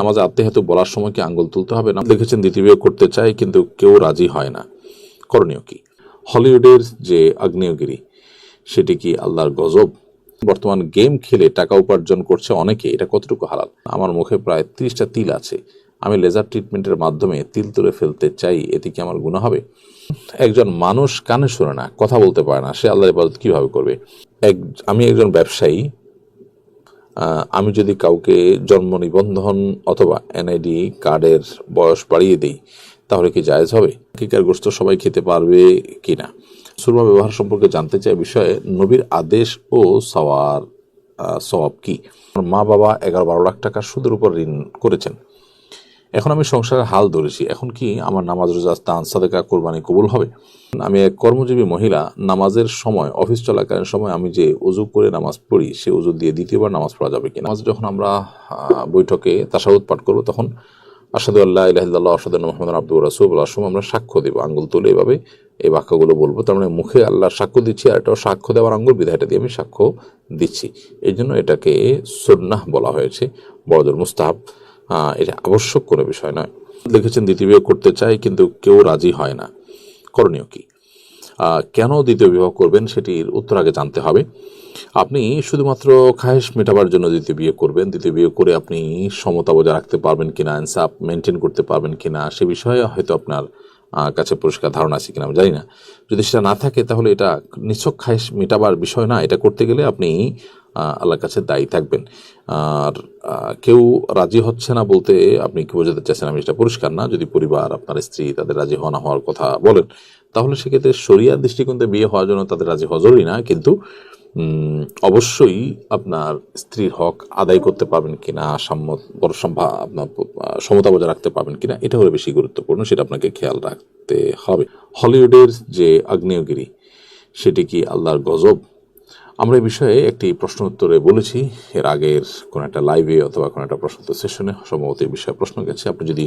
নামাজে আত্মীয়ত বলার সময় কি আঙ্গুল তুলতে হবে? না দেখেছেন দ্বিতীয় বিয়ে করতে চায়, কিন্তু কেউ রাজি হয় না। করণীয় কি? হলিউডের যে আগ্নেয়গিরি, সেটি কি আল্লাহর গজব? বর্তমান গেম খেলে টাকা উপার্জন করছে অনেকে, এটা কতটুকু হালাল? আমার মুখে প্রায় তিরিশটা তিল আছে। আমি লেজার ট্রিটমেন্টের মাধ্যমে তিল তুলে ফেলতে চাই, এতে কি আমার গুণা হবে? একজন মানুষ কানে শোনে না, কথা বলতে পারে না, সে আল্লাহর ইবাদত কীভাবে করবে? এক, আমি একজন ব্যবসায়ী আমি যদি কাউকে জন্ম নিবন্ধন অথবা এনআইডি কার্ডের বয়স বাড়িয়ে দিই, তাহলে কি জায়জ হবে? কিকার গোস্ত সবাই খেতে পারবে কিনা? সুরমা ব্যবহার সম্পর্কে জানতে চাই বিষয়ে নবীর আদেশ ও সওয়ার সব কি? মা বাবা এগারো বারো লাখ টাকা সুদের উপর ঋণ করেছেন। এখন আমি সংসারের হাল ধরেছি। এখন কি আমার নামাজ রোজা স্থান সাদেকা, কোরবানি কবুল হবে? আমি এক কর্মজীবী মহিলা, নামাজের সময়, অফিস চলাকালীন সময় আমি যে উজু করে নামাজ পড়ি, সে উজু দিয়ে দ্বিতীয়বার নামাজ পড়া যাবে কি নামাজ যখন আমরা বৈঠকে তাসাউদ পাঠ করব, তখন আসাদু আল্লাহ ইলাহিল্লাহ আসাদ মোহাম্মদ আব্দুল রাসুল্লাহ সময় আমরা সাক্ষ্য দেবো, আঙ্গুল তুলে এভাবে এই বাক্যগুলো বলব। তার মানে মুখে আল্লাহ সাক্ষ্য দিচ্ছি আর এটাও সাক্ষ্য দেওয়ার আঙ্গুল, বিধায়টা দিয়ে আমি সাক্ষ্য দিচ্ছি। এই জন্য এটাকে সুন্নাহ বলা হয়েছে বড়দের মুস্তাহাব। এটা আবশ্যক কোনো বিষয় নয়। দেখেছেন দ্বিতীয় বিয়ে করতে চায় কিন্তু কেউ রাজি হয় না। করণীয় কি? কেন দ্বিতীয় বিবাহ করবেন সেটির উত্তর আগে জানতে হবে। আপনি শুধুমাত্র খায়েশ মেটাবার জন্য দ্বিতীয় বিয়ে করবেন। দ্বিতীয় বিয়ে করে আপনি সমতা বজায় রাখতে পারবেন কিনা ইনসাফ মেনটেন করতে পারবেন কিনা, সে বিষয়ে হয়তো আপনার কাছে পরিষ্কার ধারণা আছে কিনা, আমি জানি না। যদি সেটা না থাকে, তাহলে এটা নিছক খায়েশ মেটাবার বিষয় না। এটা করতে গেলে আপনি আল্লাহর কাছে দায়ী থাকবেন। আর কেউ রাজি হচ্ছে না বলতে আপনি কি বোঝাতে চাচ্ছেন আমি সেটা পরিষ্কার না। যদি পরিবার, আপনার স্ত্রী তাদের রাজি হওয়া না হওয়ার কথা বলেন, তাহলে সেক্ষেত্রে শরিয়ার দৃষ্টিকোণ বিয়ে হওয়ার জন্য তাদের রাজি হওয়া জরুরি না। কিন্তু অবশ্যই আপনার স্ত্রীর হক আদায় করতে পারবেন কিনা সাম্য বড় সম্ভা আপনার সমতা বজায় রাখতে পারবেন কিনা, এটা হলে বেশি গুরুত্বপূর্ণ, সেটা আপনাকে খেয়াল রাখতে হবে। হলিউডের যে আগ্নেয়গিরি, সেটি কি আল্লাহর গজব? আমরা এই বিষয়ে একটি প্রশ্ন উত্তরে বলেছি। এর আগের কোনো একটা লাইভে অথবা কোনো একটা প্রশ্ন উত্তর সেশনে সম্ভবত এই বিষয়ে প্রশ্ন গেছে। আপনি যদি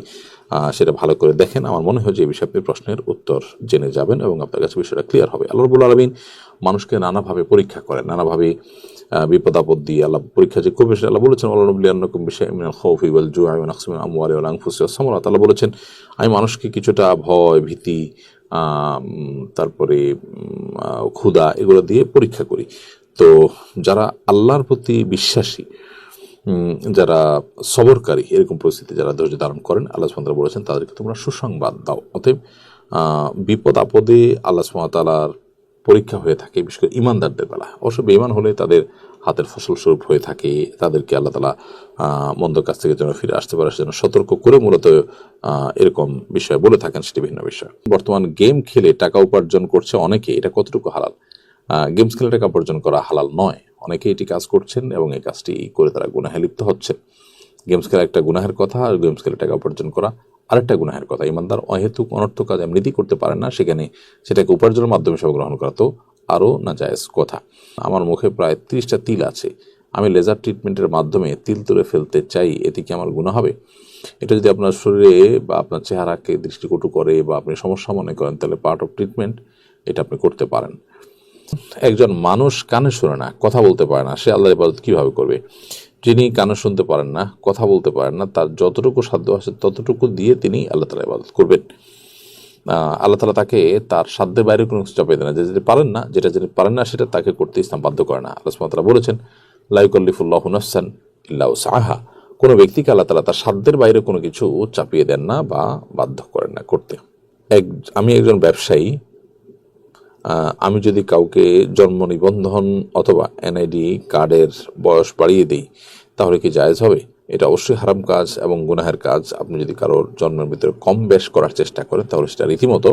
সেটা ভালো করে দেখেন, আমার মনে হয় যে এই বিষয়ে আপনি প্রশ্নের উত্তর জেনে যাবেন এবং আপনার কাছে বিষয়টা ক্লিয়ার হবে। আল্লাহ রবুল আলমিন মানুষকে নানাভাবে পরীক্ষা করেন, নানাভাবে বিপদ আপদ দিয়ে আল্লাহ পরীক্ষা যে সেটা আল্লাহ বলেছেন আল্লাহ নবী আন্নকুম বিষয় মিনাল খৌফি ওয়াল জু আমিন আনফুসি ওয়াস আল্লাহ বলেছেন, আমি মানুষকে কিছুটা ভয়, ভীতি তারপরে ক্ষুদা এগুলো দিয়ে পরীক্ষা করি। তো যারা আল্লাহর প্রতি বিশ্বাসী যারা সবরকারী এরকম পরিস্থিতি যারা ধৈর্য ধারণ করেন, আল্লাহ সুমাতারা বলেছেন, তাদেরকে তোমরা সুসংবাদ দাও। অতএব বিপদ আপদে আল্লাহ সুমাতালার পরীক্ষা হয়ে থাকে, বিশেষ করে ইমানদারদের বেলা অবশ্য বেইমান হলে তাদের হাতের ফসল স্বরূপ হয়ে থাকে, তাদেরকে আল্লাহ তালা মন্দ কাছ থেকে যেন ফিরে আসতে পারে, সেজন্য সতর্ক করে মূলত এরকম বিষয় বলে থাকেন, সেটি ভিন্ন বিষয়। বর্তমান গেম খেলে টাকা উপার্জন করছে অনেকে, এটা কতটুকু হালাল? গেমস খেলে টাকা উপার্জন করা হালাল নয়। অনেকে এটি কাজ করছেন এবং এই কাজটি করে তারা গুনাহে লিপ্ত হচ্ছেন গেমস খেলা একটা গুনাহের কথা, আর গেমস খেলে টাকা উপার্জন করা আরেকটা গুনাহের কথা। ইমানদার অহেতুক অনর্থ কাজ এমনিতেই করতে পারে না, সেখানে সেটাকে উপার্জনের মাধ্যমে সব গ্রহণ করা। তো আরও না জায়েজ কথা। আমার মুখে প্রায় তিরিশটা তিল আছে। আমি লেজার ট্রিটমেন্টের মাধ্যমে তিল তুলে ফেলতে চাই, এতে কি আমার গুণা হবে? এটা যদি আপনার শরীরে বা আপনার চেহারাকে দৃষ্টিকটু করে বা আপনি সমস্যা মনে করেন, তাহলে পার্ট অফ ট্রিটমেন্ট এটা আপনি করতে পারেন। একজন মানুষ কানে শোনে না, কথা বলতে পারে না, সে আল্লাহর ইবাদত কীভাবে করবে? যিনি কানে শুনতে পারেন না, কথা বলতে পারেন না, তার যতটুকু সাধ্য আছে ততটুকু দিয়ে তিনি আল্লাহ তালা ইবাদত করবেন। আল্লাহ তালা তাকে তার সাধ্যের বাইরে কোনো কিছু চাপিয়ে দেয় না। যে যেটা পারেন না, যেটা যেটা পারেন না, সেটা তাকে করতে ইসলাম বাধ্য করে না। আল্লাহ তাআলা বলেছেন লাইকল্লিফুল্লাহ নফসান ইল্লাহ সাহা কোনো ব্যক্তিকে আল্লাহ তালা তার সাধ্যের বাইরে কোনো কিছু চাপিয়ে দেন না বা বাধ্য করেন না করতে। এক, আমি একজন ব্যবসায়ী আমি যদি কাউকে জন্ম নিবন্ধন অথবা এনআইডি কার্ডের বয়স বাড়িয়ে দিই, তাহলে কি জায়েজ হবে? এটা অবশ্যই হারাম কাজ এবং গুনাহের কাজ। আপনি যদি কারোর জন্মের ভিতরে কম বেশ করার চেষ্টা করেন, তাহলে সেটা রীতিমতো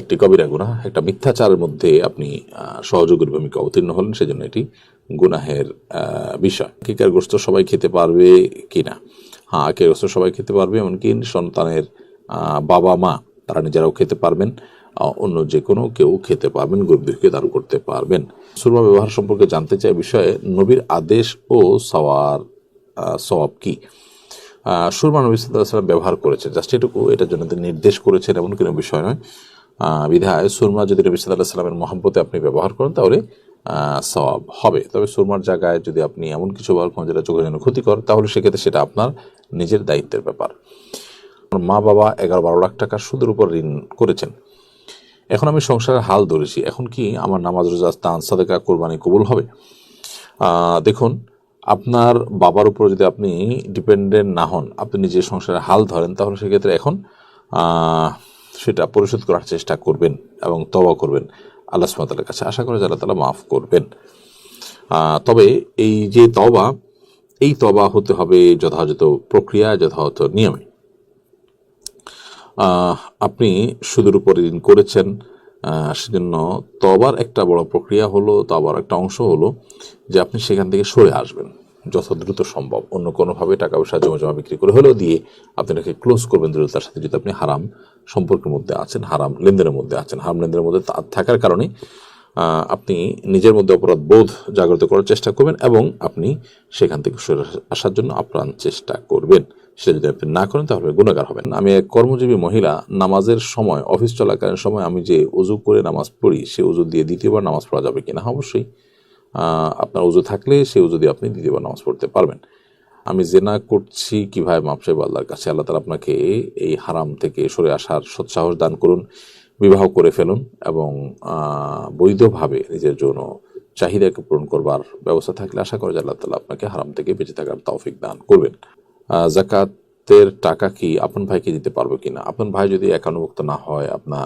একটি কবিরা গুনাহ, একটা মিথ্যাচারের মধ্যে আপনি সহযোগীর ভূমিকা অবতীর্ণ হলেন, সেজন্য এটি গুনাহের বিষয়। কিকার গোস্ত সবাই খেতে পারবে কি না? হ্যাঁ আকের গোস্ত সবাই খেতে পারবে, এমনকি সন্তানের বাবা মা, তারা নিজেরাও খেতে পারবেন অন্য যে কোনো কেউ খেতে পারবেন গরিবকে দান করতে পারবেন। সুরমা ব্যবহার সম্পর্কে জানতে চাই বিষয়ে নবীর আদেশ ও সওয়ার। সওয়াব কি? সুরমা নবী সাল্লাম ব্যবহার করেছেন। জাস্ট এটুকু, এটার জন্য তিনি নির্দেশ করেছেন, এমন কোনো বিষয় নয়। বিধায় সুরমা যদি নবী সাল্লাহ সাল্লামের মহাব্বতে আপনি ব্যবহার করেন, তাহলে সওয়াব হবে। তবে সুরমার জায়গায় যদি আপনি এমন কিছু ব্যবহার করেন যেটা চোখের জন্য ক্ষতিকর, তাহলে সেক্ষেত্রে সেটা আপনার নিজের দায়িত্বের ব্যাপার। মা বাবা এগারো বারো লাখ টাকার সুদের উপর ঋণ করেছেন। এখন আমি সংসারের হাল ধরেছি। এখন কি আমার নামাজ রোজা স্থান সাদেকা, কোরবানি কবুল হবে? দেখুন আপনার বাবার উপর যদি আপনি ডিপেন্ডেন্ট না হন, আপনি নিজের সংসারে হাল ধরেন, তাহলে সেক্ষেত্রে এখন সেটা পরিশোধ করার চেষ্টা করবেন এবং তবা করবেন আল্লাহ সুমাতালের কাছে। আশা করে আল্লাহ তালা মাফ করবেন। তবে এই যে তবা এই তবা হতে হবে যথাযথ প্রক্রিয়া, যথাযথ নিয়মে। আপনি সুদের উপর ঋণ করেছেন সেজন্য তবার একটা বড় প্রক্রিয়া হলো, তবার একটা অংশ হলো যে আপনি সেখান থেকে সরে আসবেন, যত দ্রুত সম্ভব। অন্য কোনোভাবে টাকা পয়সা জমা জমা বিক্রি করে হলেও দিয়ে আপনি এটাকে ক্লোজ করবেন দ্রুততার সাথে। যদি আপনি হারাম সম্পর্কের মধ্যে আছেন, হারাম লেনদেনের মধ্যে আছেন, হারাম লেনদেনের মধ্যে থাকার কারণে আপনি নিজের মধ্যে অপরাধ বোধ জাগ্রত করার চেষ্টা করবেন এবং আপনি সেখান থেকে সরে আসার জন্য আপ্রাণ চেষ্টা করবেন। সেটা যদি আপনি না করেন, তাহলে গুণাগার হবেন আমি এক কর্মজীবী মহিলা, নামাজের সময়, অফিস চলাকালীন সময় আমি যে উজু করে নামাজ পড়ি, সে উজু দিয়ে দ্বিতীয়বার নামাজ পড়া যাবে কিনা? অবশ্যই। আপনার উজু থাকলে সে উজু দিয়ে আপনি দ্বিতীয়বার নামাজ পড়তে পারবেন। আমি জেনা করছি কীভাবে মাপ চাইব আল্লাহর কাছে, আল্লাহ তালা আপনাকে এই হারাম থেকে সরে আসার সৎসাহস দান করুন, বিবাহ করে ফেলুন এবং বৈধভাবে নিজের জন্য চাহিদাকে পূরণ করবার ব্যবস্থা থাকলে আশা করে যে আল্লাহ তালা আপনাকে হারাম থেকে বেঁচে থাকার তৌফিক দান করবেন। জাকাতের টাকা কি আপন ভাইকে দিতে পারব কিনা? আপন ভাই যদি একানুভুক্ত না হয় আপনার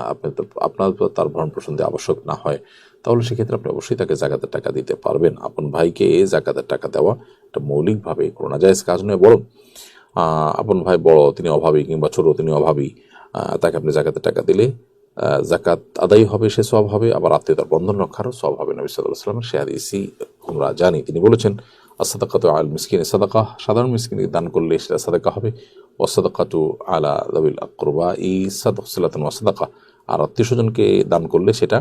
আপনার তার ভরণ পোষণ আবশ্যক না হয়, তাহলে সেক্ষেত্রে আপনি অবশ্যই তাকে জাকাতের টাকা দিতে পারবেন। আপন ভাইকে জাকাতের টাকা দেওয়া এটা মৌলিকভাবে কোনো নাজায়জ কাজ নয়, বরং আপন ভাই বড়, তিনি অভাবী কিংবা ছোট, তিনি অভাবী তাকে আপনি জাকাতের টাকা দিলে জাকাত আদায় হবে, সে সব হবে, আবার আত্মীয়তার বন্ধন রক্ষারও সব হবে। নবী সাল্লাহ সাল্লামের সে হাদিসই আমরা জানি। তিনি বলেছেন আসাদাকাতু আল মিসকিনে সাদাকা সাধারণ মিসকিনকে দান করলে সেটা সাদাকা হবে। ওসাদাকাতু আলা দাবিল আকরবা ই সাদাক সালাতান ওয়াসাদাকা আর আত্মীয় স্বজনকে দান করলে সেটা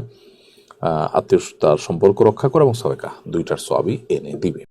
আত্মীয় আত্মীয়তার সম্পর্ক রক্ষা করা এবং সবাইকা দুইটার সবই এনে দিবে।